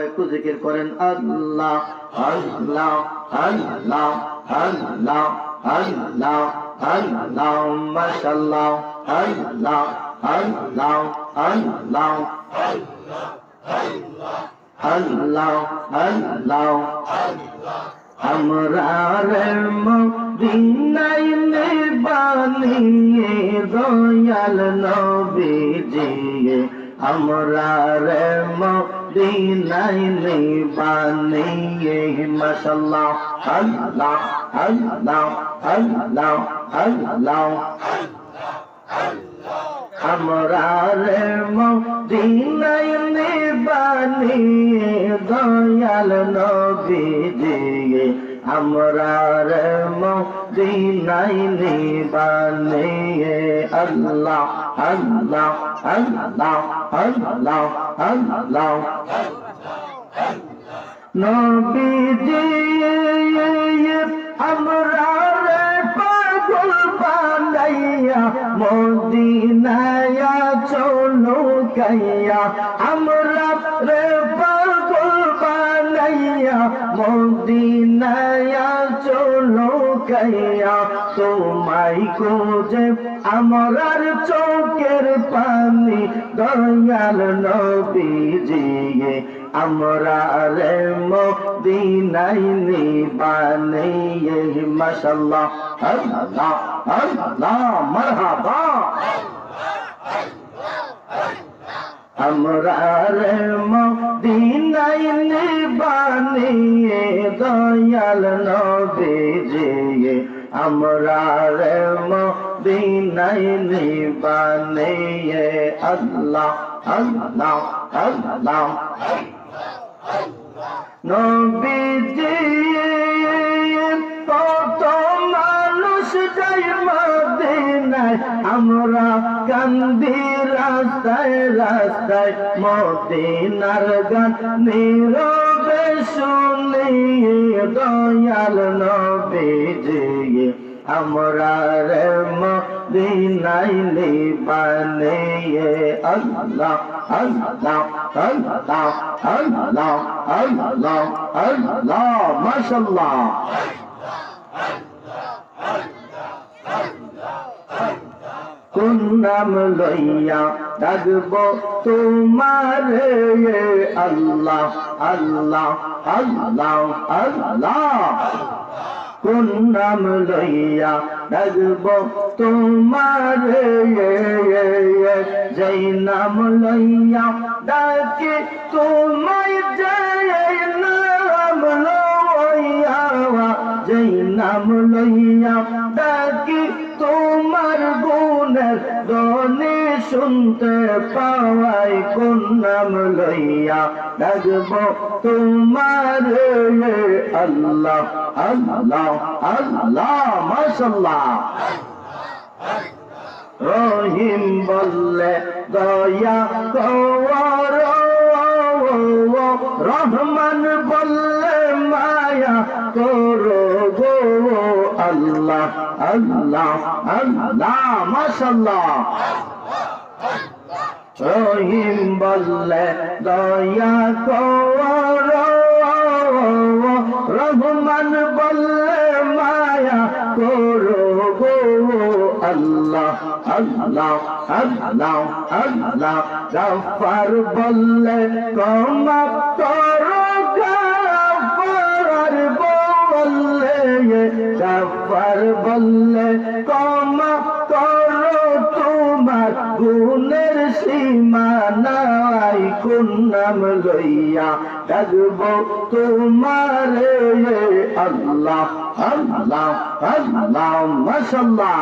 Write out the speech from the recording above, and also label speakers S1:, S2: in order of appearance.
S1: সবাই একটু জিকির করেন, আল্লাহ আল্লাহ আল্লাহ আল্লাহ আল্লাহ আল্লাহ, মাশাআল্লাহ, আল্লাহ আল্লাহ আল্লাহ আল্লাহ আল্লাহ, আমরা রে মদিনাই বানিয়ে দয়াল নবীজিয়ে আমরা রে মদিনাই বানিয়ে মাশাআল্লাহ, আল্লাহ আল্লাহ আল্লাহ আল্লাহ। আমরা রে মদিনাই বানিয়ে দয়াল নবীজিয়ে আমরা রে মদিনাই বানিয়ে আল্লাহ আল্লাহ আল্লাহ আল্লাহ আল্লাহ নবীজি আমরা রে পাগল বানাইয়া মদিনায় চলো কাইয়া আমরা তোমায় কোজে আমরার চোখের পানি দয়াল নবীজিয়ে, আমরা রে মদিনাই নিবানিয়ে, মাশাআল্লাহ আল্লাহ আল্লাহ মারহাবা। আমরা রে মদিনাই নিবানিয়ে দয়াল নবীজিয়ে আমরা রে মদিনাই নিবানিয়ে আল্লাহ আল্লাহ আল্লাহ। নবীজি, কত মানুষ যাই মদিনায়, আমরা কান্দি রাস্তায় রাস্তায় মদিনার গান নীরবে শুনি দয়াল নবীজি আমরা রে মদিনাই নিবানিয়ে আল্লাহ আল্লাহ আল্লাহ আল্লাহ আল্লাহ আল্লাহ মাশাআল্লাহ কোন নাম লইয়া ডাকব তোমার আল্লাহ আল্লাহ আল্লাহ আল্লাহ। কোন নাম লইয়া ডাকব তোমার যেই নাম লইয়া ডাকে তোমায় যেই নাম লইয়া যেই নাম লইয়া ডাকি তোমার গুণের দনে শুনতে পাওয়াই কোন নাম লইয়া ডাকব, তোমার আল্লাহ আল্লাহ আল্লাহ মাশাল্লাহ রহিম বললে, দয়া কর রহমান বললে মায়া করো গো, আল্লাহ আল্লাহ আল্লাহ মাশাল্লাহ রহিম বললে দয়া কর রহমান বললে মায়া করো গো আল্লাহ আল্লাহ আল্লাহ আল্লাহ। গাফার বললে কমা করো গাফার বললে গাফার বললে কমা করো। গুণের সীমানাই কোন নাম লইয়া ডাকব তোমার আল্লাহ আল্লাহ আল্লাহ মাশাল্লাহ